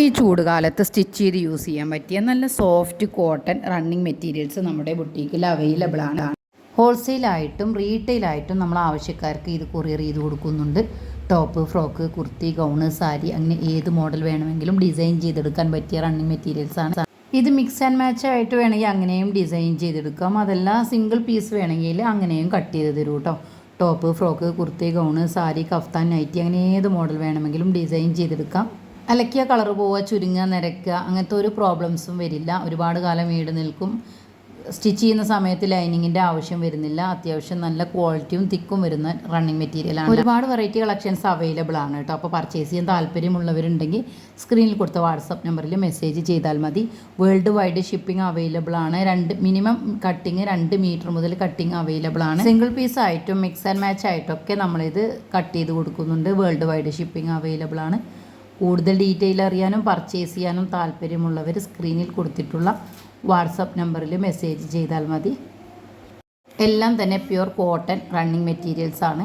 ഈ ചൂടുകാലത്ത് സ്റ്റിച്ച് ചെയ്ത് യൂസ് ചെയ്യാൻ പറ്റിയ നല്ല സോഫ്റ്റ് കോട്ടൺ റണ്ണിങ് മെറ്റീരിയൽസ് നമ്മുടെ ബുട്ടീക്കിൽ അവൈലബിൾ ആണ്. ഹോൾസെയിലായിട്ടും റീറ്റെയിലായിട്ടും നമ്മൾ ആവശ്യക്കാർക്ക് ഇത് കൊറിയർ ചെയ്ത് കൊടുക്കുന്നുണ്ട്. Top frock kurti gown sari അങ്ങനെ ഏത് മോഡൽ വേണമെങ്കിലും ഡിസൈൻ ചെയ്തെടുക്കാൻ പറ്റിയ റണ്ണിങ് ആണ്. ഇത് മിക്സ് ആൻഡ് മാച്ച് ആയിട്ട് വേണമെങ്കിൽ അങ്ങനെയും ഡിസൈൻ ചെയ്തെടുക്കാം. അതല്ല സിംഗിൾ പീസ് വേണമെങ്കിൽ അങ്ങനെയും കട്ട് ചെയ്ത് തരും കേട്ടോ top frock kurti gown sari kaftan nighty അങ്ങനെ ഏത് മോഡൽ വേണമെങ്കിലും ഡിസൈൻ ചെയ്തെടുക്കാം. അലക്കിയ കളർ പോവുക ചുരുങ്ങുക നിരക്കുക അങ്ങനത്തെ ഒരു പ്രോബ്ലംസും വരില്ല. ഒരുപാട് കാലം വീട് നിൽക്കും. സ്റ്റിച്ച് ചെയ്യുന്ന സമയത്ത് ലൈനിങ്ങിന്റെ ആവശ്യം വരുന്നില്ല. അത്യാവശ്യം നല്ല ക്വാളിറ്റിയും തിക്കും വരുന്ന റണ്ണിങ് മെറ്റീരിയലാണ് ഒരുപാട് വെറൈറ്റി കളക്ഷൻസ് അവൈലബിൾ ആണ് കേട്ടോ. അപ്പോൾ പർച്ചേസ് ചെയ്യാൻ താല്പര്യമുള്ളവരുണ്ടെങ്കിൽ സ്ക്രീനിൽ കൊടുത്ത വാട്സപ്പ് നമ്പറിൽ മെസ്സേജ് ചെയ്താൽ മതി. വേൾഡ് വൈഡ് ഷിപ്പിംഗ് അവൈലബിൾ ആണ്. രണ്ട് മിനിമം കട്ടിങ് രണ്ട് മീറ്റർ മുതൽ കട്ടിങ് അവൈലബിൾ ആണ്. സിംഗിൾ പീസ് ആയിട്ടും മിക്സ് ആൻഡ് മാച്ച് ആയിട്ടും ഒക്കെ നമ്മളിത് കട്ട് ചെയ്ത് കൊടുക്കുന്നുണ്ട്. വേൾഡ് വൈഡ് ഷിപ്പിംഗ് അവൈലബിൾ ആണ്. കൂടുതൽ ഡീറ്റെയിൽ അറിയാനും പർച്ചേസ് ചെയ്യാനും താല്പര്യമുള്ളവർ സ്ക്രീനിൽ കൊടുത്തിട്ടുള്ള വാട്സപ്പ് നമ്പറിൽ മെസ്സേജ് ചെയ്താൽ മതി. എല്ലാം തന്നെ പ്യുർ കോട്ടൺ റണ്ണിങ് മെറ്റീരിയൽസ് ആണ്.